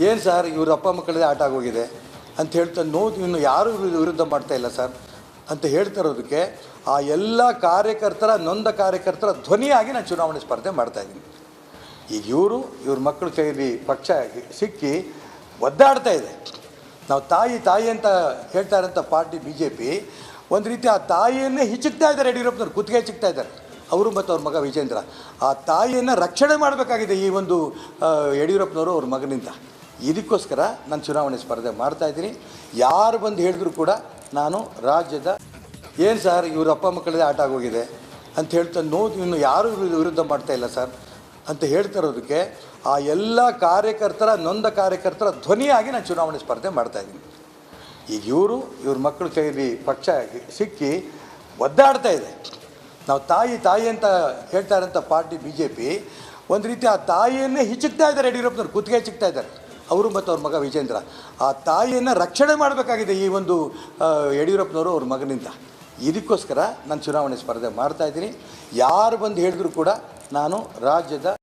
ಏನು ಸರ್, ಇವ್ರ ಅಪ್ಪ ಮಕ್ಕಳದೇ ಆಟ ಆಗೋಗಿದೆ ಅಂತ ಹೇಳ್ತಾ ನೋವು ಇನ್ನು ಯಾರು ವಿರು- ವಿರುದ್ಧ ಮಾಡ್ತಾ ಇಲ್ಲ ಸರ್ ಅಂತ ಹೇಳ್ತಾ ಇರೋದಕ್ಕೆ ಆ ಎಲ್ಲ ಕಾರ್ಯಕರ್ತರ, ನೊಂದ ಕಾರ್ಯಕರ್ತರ ಧ್ವನಿಯಾಗಿ ನಾನು ಚುನಾವಣೆ ಸ್ಪರ್ಧೆ ಮಾಡ್ತಾ ಇದ್ದೀನಿ. ಈಗ ಇವರು, ಇವ್ರ ಮಕ್ಕಳ ಕೈಯಲ್ಲಿ ಪಕ್ಷ ಸಿಕ್ಕಿ ಒದ್ದಾಡ್ತಾ ಇದೆ. ನಾವು ತಾಯಿ ತಾಯಿ ಅಂತ ಹೇಳ್ತಾ ಇರೋಂಥ ಪಾರ್ಟಿ ಬಿ ಜೆ ಪಿ ಒಂದು ರೀತಿ ಆ ತಾಯಿಯನ್ನೇ ಹಿಚುಕ್ತಾ ಇದ್ದಾರೆ ಯಡಿಯೂರಪ್ಪನವ್ರು ಕುತ್ತಿಗೆ ಹಿಚಕ್ತಾ ಇದ್ದಾರೆ. ಅವರು ಮತ್ತು ಅವ್ರ ಮಗ ವಿಜೇಂದ್ರ. ಆ ತಾಯಿಯನ್ನು ರಕ್ಷಣೆ ಮಾಡಬೇಕಾಗಿದೆ ಈ ಒಂದು ಯಡಿಯೂರಪ್ಪನವರು ಅವ್ರ ಮಗನಿಂದ. ಇದಕ್ಕೋಸ್ಕರ ನಾನು ಚುನಾವಣೆ ಸ್ಪರ್ಧೆ ಮಾಡ್ತಾ ಇದ್ದೀನಿ. ಯಾರು ಬಂದು ಹೇಳಿದ್ರು ಕೂಡ ನಾನು ರಾಜ್ಯದ ಏನು ಸರ್ ಇವ್ರ ಅಪ್ಪ ಮಕ್ಕಳದೇ ಆಟ ಆಗೋಗಿದೆ ಅಂತ ಹೇಳ್ತಾ ನೋಡಿ ಇನ್ನು ಯಾರು ವಿರು- ವಿರುದ್ಧ ಮಾಡ್ತಾ ಇಲ್ಲ ಸರ್ ಅಂತ ಹೇಳ್ತಾ ಇರೋದಕ್ಕೆ ಆ ಎಲ್ಲ ಕಾರ್ಯಕರ್ತರ, ನೊಂದ ಕಾರ್ಯಕರ್ತರ ಧ್ವನಿಯಾಗಿ ನಾನು ಚುನಾವಣೆ ಸ್ಪರ್ಧೆ ಮಾಡ್ತಾ ಇದ್ದೀನಿ. ಈಗ ಇವರು, ಇವ್ರ ಮಕ್ಕಳ ಕೈಯಲ್ಲಿ ಪಕ್ಷ ಸಿಕ್ಕಿ ಒದ್ದಾಡ್ತಾ ಇದೆ. ನಾವು ತಾಯಿ ತಾಯಿ ಅಂತ ಹೇಳ್ತಾ ಇರೋಂಥ ಪಾರ್ಟಿ ಬಿ ಜೆ ಪಿ ಒಂದು ರೀತಿ ಆ ತಾಯಿಯನ್ನೇ ಹಿಚಕ್ತಾ ಇದ್ದಾರೆ ಯಡಿಯೂರಪ್ಪನವ್ರು ಕುತ್ತಿಗೆ ಹಿಚಕ್ತಾ ಇದ್ದಾರೆ. ಅವರು ಮತ್ತು ಅವ್ರ ಮಗ ವಿಜೇಂದ್ರ. ಆ ತಾಯಿಯನ್ನು ರಕ್ಷಣೆ ಮಾಡಬೇಕಾಗಿದೆ ಈ ಒಂದು ಯಡಿಯೂರಪ್ಪನವರು ಅವ್ರ ಮಗನಿಂದ. ಇದಕ್ಕೋಸ್ಕರ ನಾನು ಚುನಾವಣೆ ಸ್ಪರ್ಧೆ ಮಾಡ್ತಾ ಇದ್ದೀನಿ. ಯಾರು ಬಂದು ಹೇಳಿದ್ರು ಕೂಡ ನಾನು ರಾಜ್ಯದ